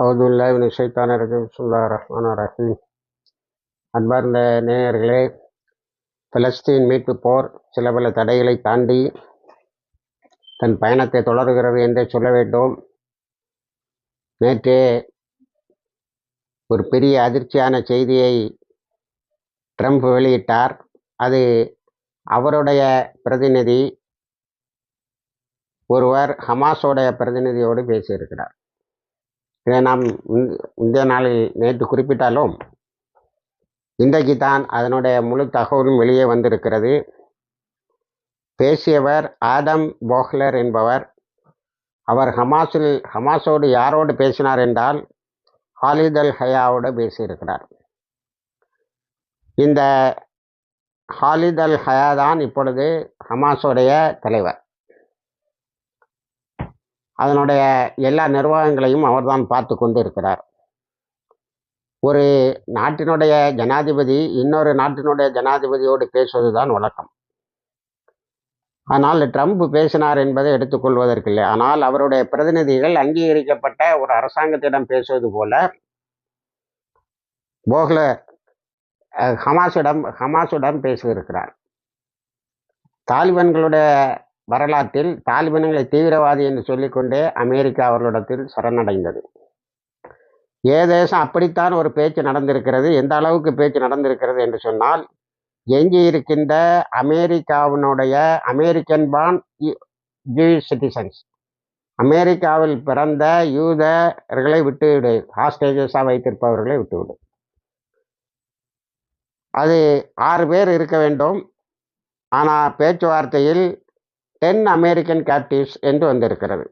அவுதுல்லாஹின் ஷைத்தான ரஜீம். சுல்லா ரஹ்மான் ரஹீம். அன்பார்ந்த நேயர்களே பலஸ்தீன் மீட்பு போர் சில பல தடைகளை தாண்டி தன் பயணத்தை தொடர்கிறது என்றே சொல்ல வேண்டும். நேற்றே ஒரு பெரிய அதிர்ச்சியான செய்தியை ட்ரம்ப் வெளியிட்டார். அது அவருடைய பிரதிநிதி ஒருவர் ஹமாஸோடைய பிரதிநிதியோடு பேசியிருக்கிறார். இதை நாம் இந்திய நாளில் நேற்று குறிப்பிட்டாலும் இன்றைக்கு தான் அதனுடைய முழு தகவலும் வெளியே வந்திருக்கிறது. பேசியவர் ஆடம் போஹ்லர் என்பவர். அவர் ஹமாஸில் ஹமாஸோடு யாரோடு பேசினார் என்றால் ஹாலித் அல் ஹயாவோடு பேசியிருக்கிறார். இந்த ஹாலித் அல் ஹயா தான் இப்பொழுது ஹமாஸோடைய தலைவர். அதனுடைய எல்லா நிர்வாகங்களையும் அவர்தான் பார்த்து கொண்டு இருக்கிறார் ஒரு நாட்டினுடைய ஜனாதிபதி இன்னொரு நாட்டினுடைய ஜனாதிபதியோடு பேசுவது தான் வழக்கம். ஆனால் ட்ரம்ப் பேசினார் என்பதை எடுத்துக்கொள்வதற்கில்லை ஆனால் அவருடைய பிரதிநிதிகள் அங்கீகரிக்கப்பட்ட ஒரு அரசாங்கத்திடம் பேசுவது போல போகல ஹமாஸிடம் ஹமாஸுடன் பேசியிருக்கிறார். தாலிபான்களுடைய வரலாற்றில் தாலிபன்களை தீவிரவாதி என்று சொல்லிக்கொண்டே அமெரிக்கா அவர்களிடத்தில் சரணடைந்தது. ஏதேசம் அப்படித்தான் ஒரு பேச்சு நடந்திருக்கிறது எந்த அளவுக்கு பேச்சு நடந்திருக்கிறது என்று சொன்னால் எஞ்சி இருக்கின்ற அமெரிக்காவினுடைய அமெரிக்கன் பான் ஜூஸ் சிட்டிசன்ஸ். அமெரிக்காவில் பிறந்த யூதர்களை விட்டுவிடு ஹாஸ்டேஜஸாக வைத்திருப்பவர்களை விட்டுவிடு. அது ஆறு பேர் இருக்க வேண்டும். ஆனால் பேச்சுவார்த்தையில் டென் அமெரிக்கன் கேப்டிவ்ஸ் என்று வந்திருக்கிறது.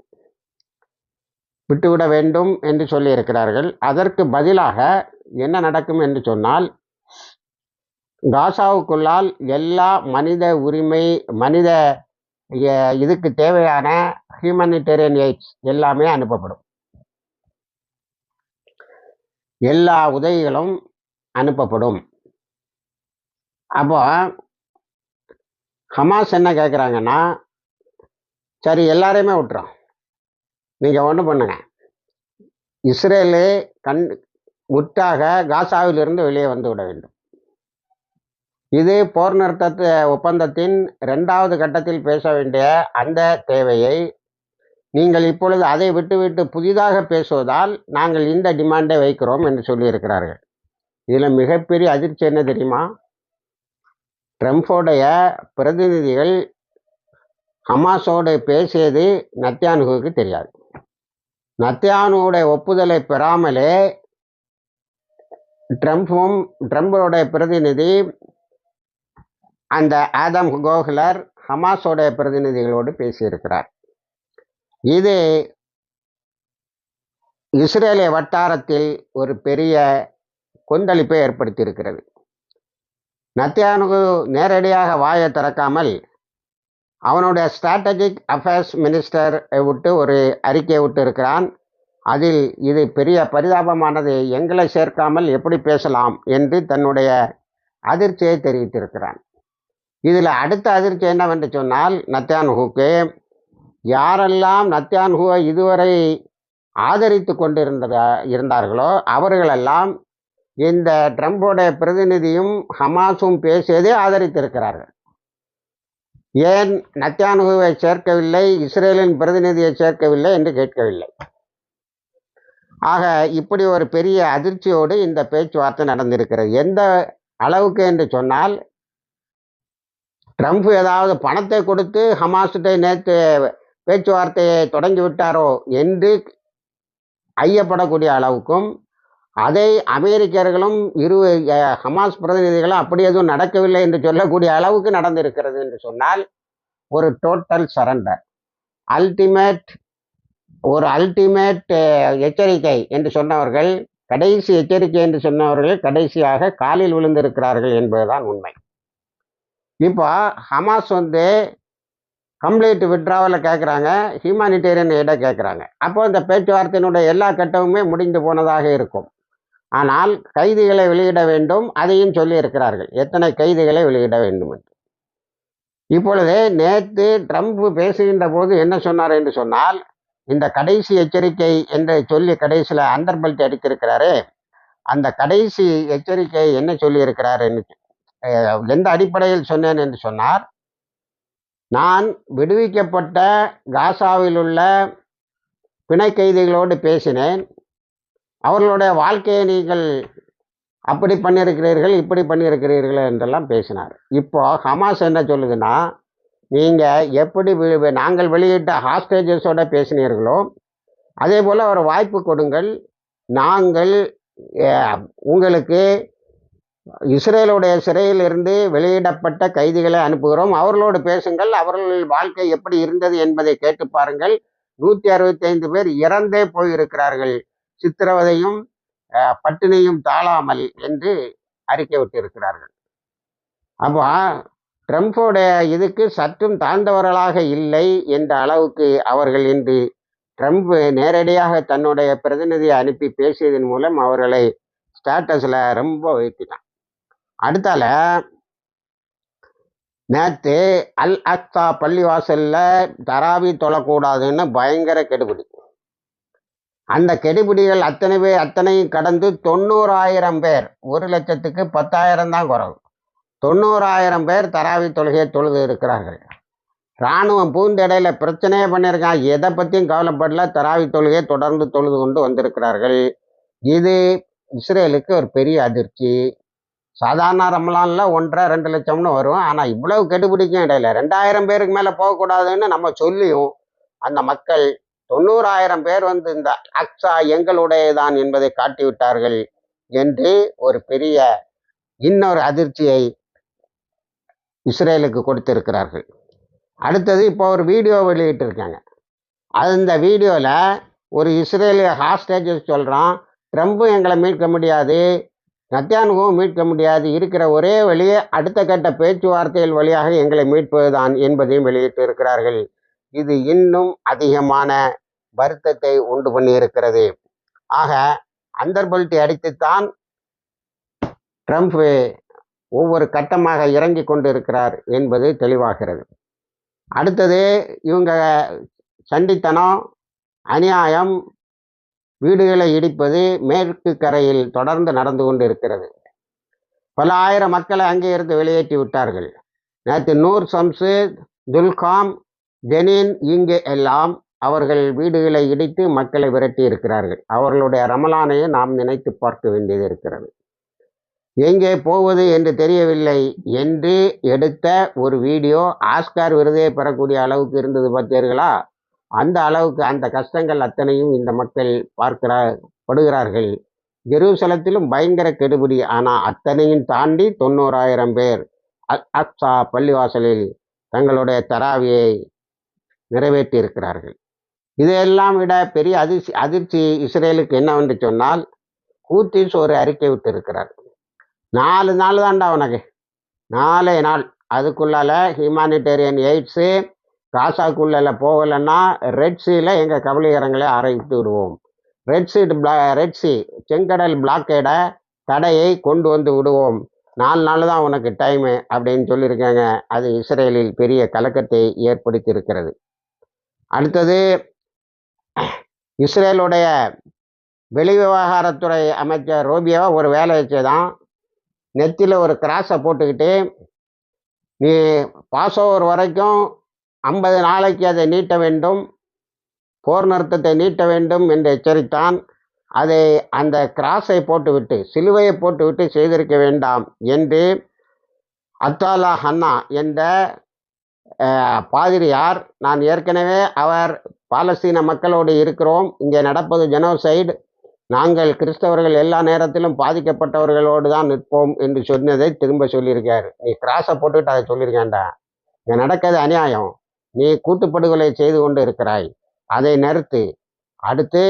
விட்டுவிட வேண்டும் என்று சொல்லியிருக்கிறார்கள். அதற்கு பதிலாக என்ன நடக்கும் என்று சொன்னால் காசாவுக்குள்ளால் எல்லா மனித உரிமை மனித இதுக்கு தேவையான ஹியூமனிடேரியன் எய்ட்ஸ் எல்லாமே அனுப்பப்படும். எல்லா உதவிகளும் அனுப்பப்படும். அப்போ ஹமாஸ் என்ன கேட்குறாங்கன்னா சரி எல்லாரையுமே விட்டுறோம். நீங்கள் ஒன்று பண்ணுங்க. இஸ்ரேலு கண் முற்றாக காசாவிலிருந்து வெளியே வந்து விட வேண்டும். இது போர் நிறுத்த ஒப்பந்தத்தின் ரெண்டாவது கட்டத்தில் பேச வேண்டிய அந்த தேவையை நீங்கள் இப்பொழுது அதை விட்டுவிட்டு புதிதாக பேசுவதால் நாங்கள் இந்த டிமாண்டை வைக்கிறோம் என்று சொல்லியிருக்கிறார்கள். இதில் மிகப்பெரிய அதிர்ச்சி என்ன தெரியுமா? ட்ரம்ப்போடைய பிரதிநிதிகள் ஹமாஸோடு பேசியது நத்தியானுவுக்கு தெரியாது. நத்தியானுடைய ஒப்புதலை பெறாமலே ட்ரம்ப்பும் ட்ரம்புடைய பிரதிநிதி அந்த ஆதம் கோகுலர் ஹமாஸோடைய பிரதிநிதிகளோடு பேசியிருக்கிறார். இது இஸ்ரேலிய வட்டாரத்தில் ஒரு பெரிய கொந்தளிப்பை ஏற்படுத்தியிருக்கிறது. நத்தியானு நேரடியாக வாயை திறக்காமல் அவனுடைய ஸ்ட்ராட்டஜிக் அஃபேர்ஸ் மினிஸ்டர் விட்டு ஒரு அறிக்கையை விட்டு இருக்கிறான் அதில் இது பெரிய பரிதாபமானது எங்களை சேர்க்காமல் எப்படி பேசலாம் என்று தன்னுடைய அதிர்ச்சியை தெரிவித்திருக்கிறான். இதில் அடுத்த அதிர்ச்சி என்னவென்று சொன்னால் நத்தியான்ஹூக்கு யாரெல்லாம் நத்தியான்ஹுவை இதுவரை ஆதரித்து கொண்டிருந்த இருந்தார்களோ அவர்களெல்லாம் இந்த ட்ரம்போடைய பிரதிநிதியும் ஹமாஸும் பேசியதை ஆதரித்திருக்கிறார்கள். ஏன் நத்தியானுவை சேர்க்கவில்லை இஸ்ரேலின் பிரதிநிதியை சேர்க்கவில்லை என்று கேட்கவில்லை. ஆக இப்படி ஒரு பெரிய அதிர்ச்சியோடு இந்த பேச்சுவார்த்தை நடந்திருக்கிறது. எந்த அளவுக்கு என்று சொன்னால் ட்ரம்ப் ஏதாவது பணத்தை கொடுத்து ஹமாஸ்கிட்ட நேற்று பேச்சுவார்த்தையை தொடங்கி விட்டாரோ என்று ஐயப்படக்கூடிய அளவுக்கும் அதை அமெரிக்கர்களும் இரு ஹமாஸ் பிரதிநிதிகளும் அப்படி எதுவும் நடக்கவில்லை என்று சொல்லக்கூடிய அளவுக்கு நடந்திருக்கிறது என்று சொன்னால் ஒரு டோட்டல் சரண்டர் அல்டிமேட் ஒரு அல்டிமேட் எச்சரிக்கை என்று சொன்னவர்கள் கடைசி எச்சரிக்கை என்று சொன்னவர்கள் கடைசியாக காலில் விழுந்திருக்கிறார்கள் என்பதுதான் உண்மை. இப்போ ஹமாஸ் வந்து கம்ப்ளீட் விட்ராவலை கேட்குறாங்க ஹியூமானிட்டேரியன் எடை கேட்குறாங்க அப்போ இந்த பேச்சுவார்த்தையினுடைய எல்லா கட்டமுமே முடிந்து போனதாக இருக்கும். ஆனால் கைதிகளை வெளியிட வேண்டும் அதையும் சொல்லியிருக்கிறார்கள். எத்தனை கைதிகளை வெளியிட வேண்டும் என்று. இப்பொழுது நேற்று ட்ரம்ப் பேசுகின்ற போது என்ன சொன்னார் என்று சொன்னால் இந்த கடைசி எச்சரிக்கை என்று சொல்லி கடைசியில் அந்தர்பல்ட் அடித்திருக்கிறாரே அந்த கடைசி எச்சரிக்கை என்ன சொல்லியிருக்கிறார் என்று எந்த அடிப்படையில் சொன்னேன் என்று சொன்னார் நான் விடுவிக்கப்பட்ட காசாவில் உள்ள பிணை கைதிகளோடு பேசினேன் அவர்களுடைய வாழ்க்கையை நீங்கள் அப்படி பண்ணியிருக்கிறீர்கள் இப்படி பண்ணியிருக்கிறீர்கள் என்றெல்லாம் பேசினார். இப்போ ஹமாஸ் என்ன சொல்லுதுன்னா நீங்கள் எப்படி நாங்கள் வெளியிட்ட ஹாஸ்டேஜஸோட பேசினீர்களோ அதே போல் ஒரு வாய்ப்பு கொடுங்கள். நாங்கள் உங்களுக்கு இஸ்ரேலுடைய சிறையில் இருந்து வெளியிடப்பட்ட கைதிகளை அனுப்புகிறோம். அவர்களோடு பேசுங்கள். அவர்கள் வாழ்க்கை எப்படி இருந்தது என்பதை கேட்டு பாருங்கள். நூற்றி அறுபத்தைந்து பேர் இறந்தே போயிருக்கிறார்கள். சித்திரவதையும் பட்டினியும் தாழாமல் என்று அறிக்கை விட்டிருக்கிறார்கள். அப்போ ட்ரம்ப்போடைய இதுக்கு சற்றும் தாழ்ந்தவர்களாக இல்லை என்ற அளவுக்கு அவர்கள் இன்று ட்ரம்ப் நேரடியாக தன்னுடைய பிரதிநிதியை அனுப்பி பேசியதன் மூலம் அவர்களை ஸ்டேட்டஸில் ரொம்ப உயர்த்தினான். அடுத்தால நேற்று அல் அஸ்தா பள்ளிவாசலில் தராவி தொழக்கூடாதுன்னு பயங்கர கெடுபிடி அந்த கெடுபிடிகள் அத்தனை பேர் அத்தனையும் கடந்து தொண்ணூறாயிரம் பேர். ஒரு லட்சத்துக்கு பத்தாயிரம் தான் குறவு. தொண்ணூறாயிரம் பேர் தராவி தொழுகையை தொழுது இருக்கிறார்கள். இராணுவம் பூந்தடையில் பிரச்சனையே பண்ணியிருக்கான் எதை பற்றியும் கவலைப்படல. தராவி தொழுகையை தொடர்ந்து தொழுது கொண்டு வந்திருக்கிறார்கள். இது இஸ்ரேலுக்கு ஒரு பெரிய அதிர்ச்சி. சாதாரண ரமலான்ல ஒன்றரை ரெண்டு லட்சம்னு வரும். ஆனால் இவ்வளவு கெடுபிடிக்கும் இடையில ரெண்டாயிரம் பேருக்கு மேலே போகக்கூடாதுன்னு நம்ம சொல்லியும் அந்த மக்கள் தொண்ணூறாயிரம் பேர் வந்து இந்த அக்ஸா எங்களுடையதான் என்பதை காட்டிவிட்டார்கள் என்று ஒரு பெரிய இன்னொரு அதிர்ச்சியை இஸ்ரேலுக்கு கொடுத்திருக்கிறார்கள். அடுத்தது இப்போ ஒரு வீடியோ வெளியிட்டிருக்காங்க. அந்த வீடியோவில் ஒரு இஸ்ரேலிய ஹாஸ்டேஜஸ் சொல்கிறான் ட்ரம்ப்பும் எங்களை மீட்க முடியாது நத்தியானுகவும் மீட்க முடியாது இருக்கிற ஒரே வழியே அடுத்த கட்ட பேச்சுவார்த்தைகள் வழியாக எங்களை மீட்பதுதான் என்பதையும் வெளியிட்டு இருக்கிறார்கள் இது இன்னும் அதிகமான வருத்தத்தை உண்டு பண்ணியிருக்கிறது. ஆக அண்டர்பல்ட்டி அடித்துத்தான் ட்ரம்ப் ஒவ்வொரு கட்டமாக இறங்கி கொண்டிருக்கிறார் என்பது தெளிவாகிறது. அடுத்தது இவங்க சண்டித்தனம் அநியாயம் வீடுகளை இடிப்பது மேற்கு கரையில் தொடர்ந்து நடந்து கொண்டு இருக்கிறது பல ஆயிரம் மக்களை அங்கே இருந்து வெளியேற்றி விட்டார்கள். நேற்று நூர் சம்சு துல்காம் ஜெனின் இங்கே எல்லாம் அவர்கள் வீடுகளை இடித்து மக்களை விரட்டி இருக்கிறார்கள். அவர்களுடைய ரமலானையை நாம் நினைத்து பார்க்க வேண்டியது இருக்கிறது. எங்கே போவது என்று தெரியவில்லை என்று எடுத்த ஒரு வீடியோ ஆஸ்கார் விருதே பெறக்கூடிய அளவுக்கு இருந்தது பார்த்தீர்களா? அந்த அளவுக்கு அந்த கஷ்டங்கள் அத்தனையும் இந்த மக்கள் பார்க்கிற படுகிறார்கள். ஜெருசலத்திலும் பயங்கர கெடுபிடி. ஆனால் அத்தனையும் தாண்டி தொண்ணூறாயிரம் பேர் அல் அக்ஸா பள்ளிவாசலில் தங்களுடைய தராவியை நிறைவேற்றி இருக்கிறார்கள் இதையெல்லாம் விட பெரிய அதிர்ச்சி அதிர்ச்சி இஸ்ரேலுக்கு என்னவென்று சொன்னால் கூத்திஸ் ஒரு அறிக்கை விட்டு இருக்கிறார் நாலு நாள் தான்டா உனக்கு. நாலே நாள். அதுக்குள்ளால ஹியூமானிட்டேரியன் எய்ட்ஸு காசாக்குள்ள போகலைன்னா ரெட் சீல எங்கள் கபலீகரங்களை ஆரம்பித்து விடுவோம். ரெட் பிளா ரெட் சி செங்கடல் பிளாக்கேடை தடையை கொண்டு வந்து விடுவோம். நாலு நாள் தான் உனக்கு டைமு அப்படின்னு சொல்லியிருக்காங்க. அது இஸ்ரேலில் பெரிய கலக்கத்தை ஏற்படுத்தியிருக்கிறது. அடுத்தது இஸ்ரேலுடைய வெளிவிவகாரத்துறை அமைச்சர் ரோபியோ ஒரு வேலையை செய்தான். நெத்தியில் ஒரு கிராஸை போட்டுக்கிட்டு நீ பாஸ் ஓவர் வரைக்கும் ஐம்பது நாளைக்கு அதை நீட்ட வேண்டும் போர் நிறுத்தத்தை நீட்ட வேண்டும் என்று எச்சரித்தான். அதை அந்த கிராஸை போட்டுவிட்டு சிலுவையை போட்டுவிட்டு செய்திருக்க வேண்டாம் என்று அத்தாலா ஹன்னா என்ற பாதிரியார் நான் ஏற்கனவே அவர் பாலஸ்தீன மக்களோடு இருக்கிறோம். இங்கே நடப்பது ஜெனோசைடு. நாங்கள் கிறிஸ்தவர்கள் எல்லா நேரத்திலும் பாதிக்கப்பட்டவர்களோடு தான் நிற்போம் என்று சொன்னதை திரும்ப சொல்லியிருக்கார். நீ கிராஸை போட்டுக்கிட்டு அதை சொல்லியிருக்கேன்டா. இங்கே நடக்கிறது அநியாயம். நீ கூட்டுப்படுகொலை செய்து கொண்டு இருக்கிறாய். அதை நிறுத்து. அடுத்து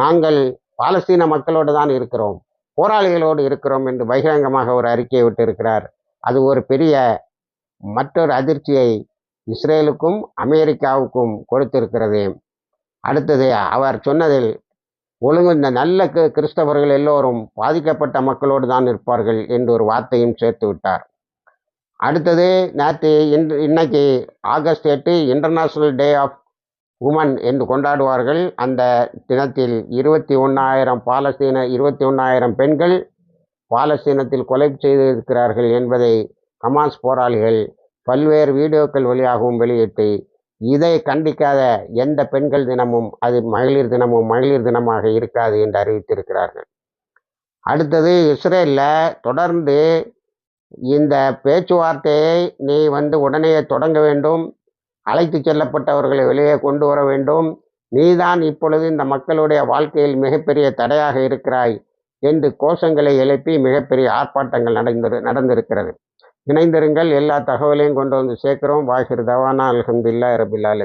நாங்கள் பாலஸ்தீன மக்களோடு தான் இருக்கிறோம். போராளிகளோடு இருக்கிறோம் என்று பகிரங்கமாக ஒரு அறிக்கையை விட்டிருக்கிறார். அது ஒரு பெரிய மற்றொரு அதிர்ச்சியை இஸ்ரேலுக்கும் அமெரிக்காவுக்கும் கொடுத்திருக்கிறது. அடுத்தது அவர் சொன்னதில் ஒழுங்கு இந்த நல்ல கிறிஸ்தவர்கள் எல்லோரும் பாதிக்கப்பட்ட மக்களோடு தான் இருப்பார்கள் என்று ஒரு வார்த்தையும் சேர்த்து விட்டார். அடுத்தது நேற்று இன்று இன்னைக்கு ஆகஸ்ட் எட்டு இன்டர்நேஷ்னல் டே ஆஃப் உமன் என்று கொண்டாடுவார்கள். அந்த தினத்தில் இருபத்தி ஒன்றாயிரம் பாலஸ்தீன இருபத்தி ஒன்றாயிரம் பெண்கள் பாலஸ்தீனத்தில் கொலை செய்திருக்கிறார்கள் என்பதை ஹமாஸ் போராளிகள் பல்வேறு வீடியோக்கள் வழியாகவும் வெளியிட்டு இதை கண்டிக்காத எந்த பெண்கள் தினமும் அது மகளிர் தினமும் மகளிர் தினமாக இருக்காது என்று அறிவித்திருக்கிறார்கள். அடுத்தது இஸ்ரேலில் தொடர்ந்து இந்த பேச்சுவார்த்தையை நீ வந்து உடனே தொடங்க வேண்டும் அழைத்து செல்லப்பட்டவர்களை வெளியே கொண்டு வர வேண்டும் நீதான் இப்பொழுது இந்த மக்களுடைய வாழ்க்கையில் மிகப்பெரிய தடையாக இருக்கிறாய் என்று கோஷங்களை எழுப்பி மிகப்பெரிய ஆர்ப்பாட்டங்கள் நடந்து நடந்திருக்கிறது. இணைந்திருங்கள். எல்லா தகவலையும் கொண்டு வந்து சேர்க்கிறோம். வாகிர் தவானா அல்ஹம்துலில்லாஹி ரபில் ஆலமீன்